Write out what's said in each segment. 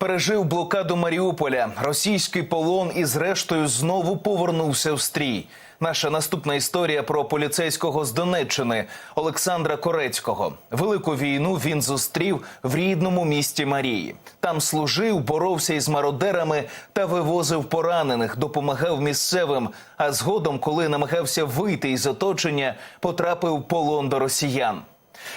Пережив блокаду Маріуполя. Російський полон і зрештою знову повернувся в стрій. Наша наступна історія про поліцейського з Донеччини Олександра Корецького. Велику війну він зустрів в рідному місті Марії. Там служив, боровся із мародерами та вивозив поранених, допомагав місцевим. А згодом, коли намагався вийти із оточення, потрапив полон до росіян.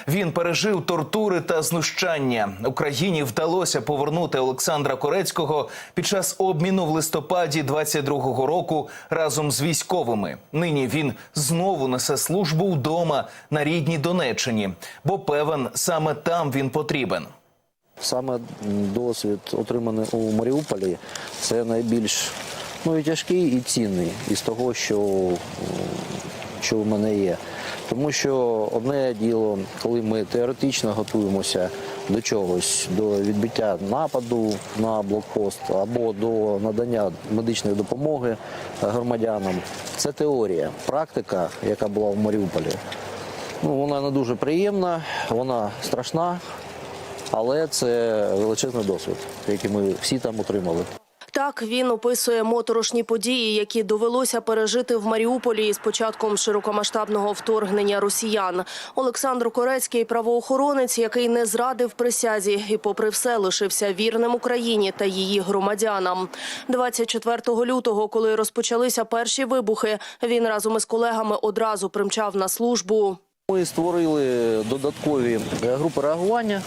Він пережив тортури та знущання. Україні вдалося повернути Олександра Корецького під час обміну в листопаді 22-го року разом з військовими. Нині він знову несе службу вдома на рідній Донеччині, бо певен, саме там він потрібен. Саме досвід, отриманий у Маріуполі, це найбільш ну, і тяжкий, і цінний із того, що, що в мене є. Тому що одне діло, коли ми теоретично готуємося до чогось, до відбиття нападу на блокпост або до надання медичної допомоги громадянам, це теорія. Практика, яка була в Маріуполі, ну, вона не дуже приємна, вона страшна, але це величезний досвід, який ми всі там отримали. Так він описує моторошні події, які довелося пережити в Маріуполі із початком широкомасштабного вторгнення росіян. Олександр Корецький правоохоронець, який не зрадив присязі і, попри все, лишився вірним Україні та її громадянам. 24 лютого, коли розпочалися перші вибухи, він разом із колегами одразу примчав на службу. Ми створили додаткові е, групи реагування,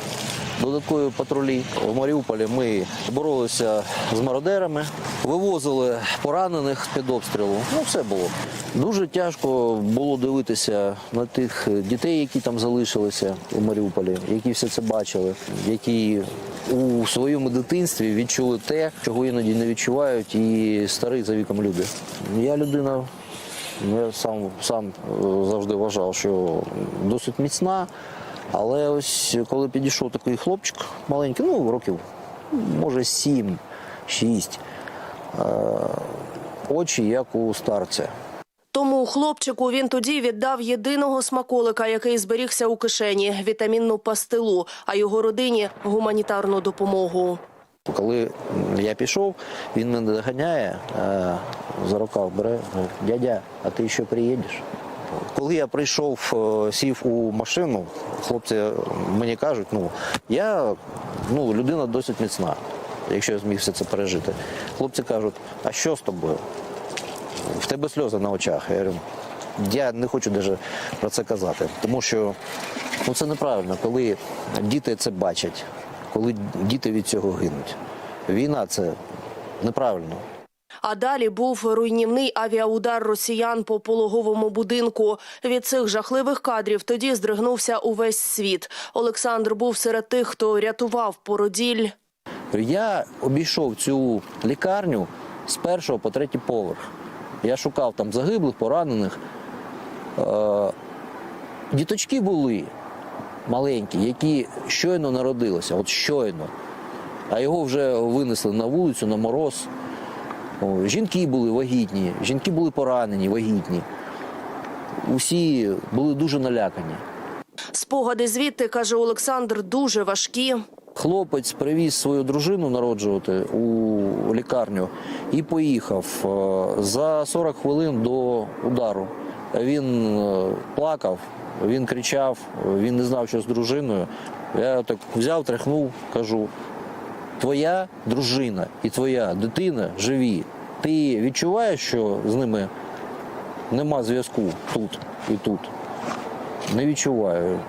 додаткові патрулі. В Маріуполі ми боролися з мародерами, вивозили поранених під обстрілу. Ну, все було. Дуже тяжко було дивитися на тих дітей, які там залишилися у Маріуполі, які все це бачили, які у своєму дитинстві відчули те, чого іноді не відчувають і старі за віком люди. Я людина Я сам, сам е, завжди вважав, що досить міцна. Але ось коли підійшов такий хлопчик маленький, ну років, може, сім, шість, е, очі як у старця. Тому хлопчику він тоді віддав єдиного смаколика, який зберігся у кишені – вітамінну пастилу, а його родині – гуманітарну допомогу. Коли я пішов, він мене доганяє, е, за рукав бере, дядя, а ти ще приїдеш? Коли я прийшов, е, сів у машину, хлопці мені кажуть, ну я ну, людина досить міцна, якщо я зміг все це пережити. Хлопці кажуть, а що з тобою? В тебе сльози на очах. Я я не хочу навіть про це казати, тому що ну, це неправильно, коли діти це бачать, коли діти від цього гинуть. Війна це неправильно. А далі був руйнівний авіаудар росіян по пологовому будинку. Від цих жахливих кадрів тоді здригнувся увесь світ. Олександр був серед тих, хто рятував породіль. Я обійшов цю лікарню з першого по третій поверх. Я шукав там загиблих, поранених. Е, Діточки були маленькі, які щойно народилися, от щойно. А його вже винесли на вулицю, на мороз. Жінки були вагітні, жінки були поранені, вагітні. Усі були дуже налякані. Спогади звідти, каже Олександр, дуже важкі. Хлопець привіз свою дружину народжувати у лікарню і поїхав е, за 40 хвилин до удару. Він е, плакав, він кричав, він не знав, що з дружиною. Я так взяв, тряхнув, кажу: твоя дружина і твоя дитина живі. Ти відчуваєш, що з ними нема зв'язку тут і тут? Не відчуваю.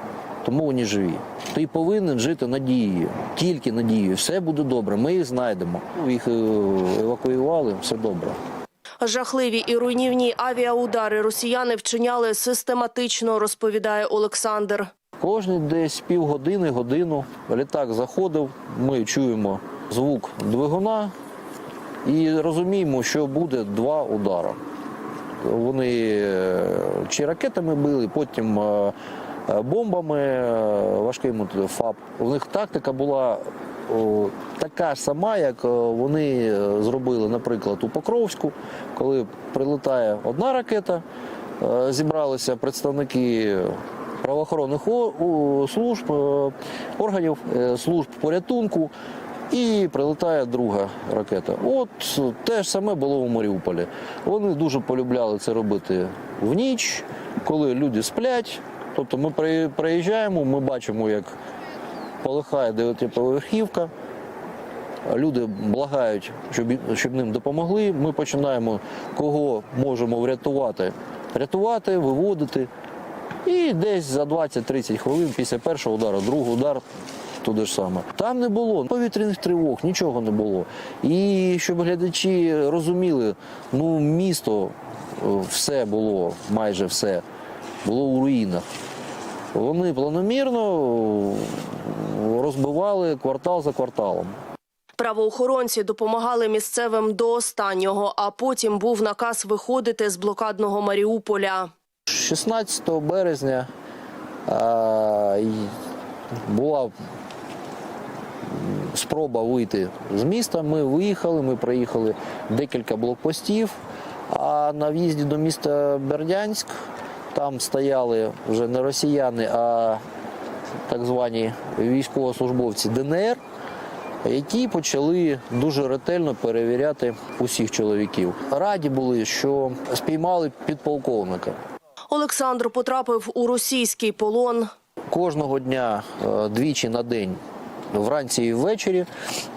Тому вони живі. Ти повинен жити надією, тільки надією. Все буде добре. Ми їх знайдемо. Їх е, евакуювали, все добре. Жахливі і руйнівні авіаудари росіяни вчиняли систематично, розповідає Олександр. Кожні десь півгодини, годину літак заходив. Ми чуємо звук двигуна і розуміємо, що буде два удари. Вони е, чи ракетами били, потім е, е, бомбами важкими ФАП. У них тактика була така ж сама, як вони зробили, наприклад, у Покровську, коли прилетає одна ракета, зібралися представники правоохоронних служб, е, органів, е, служб порятунку. І прилетає друга ракета. От те ж саме було у Маріуполі. Вони дуже полюбляли це робити в ніч, коли люди сплять. Тобто ми приїжджаємо, ми бачимо, як полихає дев'ятиповерхівка. Люди благають, щоб, щоб ним допомогли. Ми починаємо кого можемо врятувати, рятувати, виводити. І десь за 20-30 хвилин після першого удару, другий удар туди ж саме. Там не було повітряних тривог, нічого не було. І щоб глядачі розуміли, ну місто е, все було, майже все, було у руїнах. Вони планомірно е, розбивали квартал за кварталом. Правоохоронці допомагали місцевим до останнього, а потім був наказ виходити з блокадного Маріуполя. 16 березня була спроба вийти з міста. Ми виїхали, ми проїхали декілька блокпостів. А на в'їзді до міста Бердянськ там стояли вже не росіяни, а так звані військовослужбовці ДНР, які почали дуже ретельно перевіряти усіх чоловіків. Раді були, що спіймали підполковника. Олександр потрапив у російський полон. Кожного дня е, двічі на день, вранці і ввечері,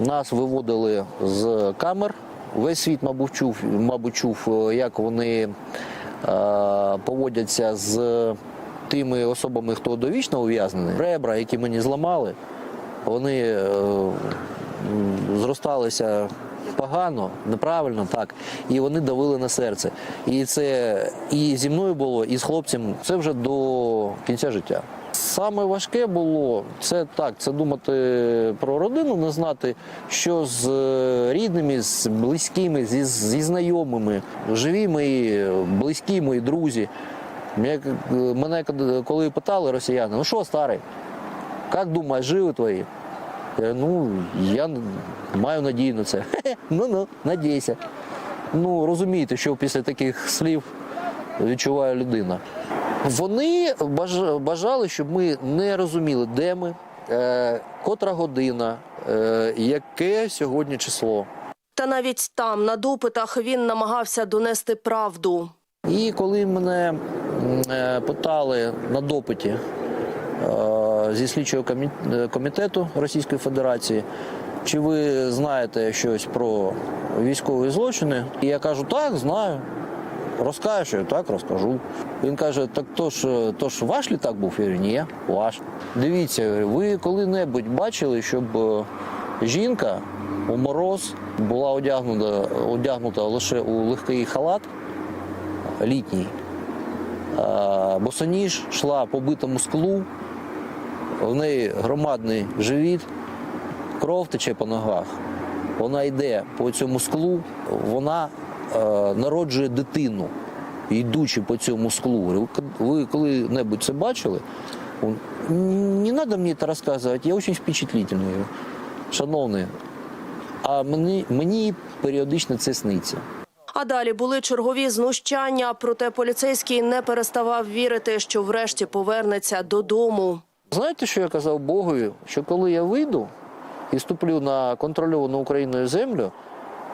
нас виводили з камер. Весь світ, мабуть, чув, мабуть, чув, е, як вони е, поводяться з тими особами, хто довічно ув'язнений. Ребра, які мені зламали, вони зросталися погано, неправильно так, і вони давили на серце. І це і зі мною було, і з хлопцем. Це вже до кінця життя. Саме важке було це так, це думати про родину, не знати, що з е, рідними, з близькими, зі, зі знайомими, живі мої, близькі мої друзі. Мене, мене коли питали росіяни, ну що старий, як думаєш, живі твої? Я, ну, я маю надію на це. Ну ну, надійся. Ну розумієте, що після таких слів відчуває людина. Вони баж- бажали, щоб ми не розуміли, де ми, е, котра година, е, яке сьогодні число. Та навіть там, на допитах, він намагався донести правду. І коли мене е, питали на допиті е, зі слідчого е, комітету Російської Федерації, чи ви знаєте щось про військові злочини, і я кажу, так, знаю. Розкажеш, я так розкажу. Він каже: так то ж, е, то ж ваш літак був? Я говорю, ні, ваш. Дивіться, ви коли-небудь бачили, щоб е, жінка у мороз була одягнута, одягнута лише у легкий халат, літній. Босоніж йшла по битому склу, в неї громадний живіт, кров тече по ногах. Вона йде по цьому склу, вона е, народжує дитину, йдучи по цьому склу. Ви коли-небудь це бачили? Не треба мені це розказувати, я дуже впечатлительний. Шановний, а мені, мені періодично це сниться. А далі були чергові знущання, проте поліцейський не переставав вірити, що врешті повернеться додому. Знаєте, що я казав Богові? Що коли я вийду і ступлю на контрольовану Україною землю,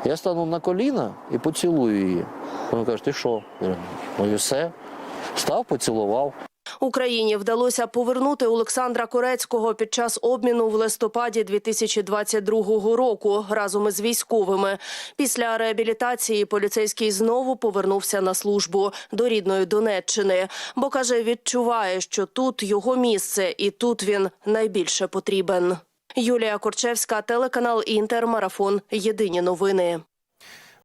я стану на коліна і поцілую її. Він каже, ти що? Я говорю, Ну і все. Став, поцілував. Україні вдалося повернути Олександра Корецького під час обміну в листопаді 2022 року разом із військовими. Після реабілітації поліцейський знову повернувся на службу до рідної Донеччини, бо каже, відчуває, що тут його місце, і тут він найбільше потрібен. Юлія Корчевська, телеканал Інтер, марафон. Єдині новини.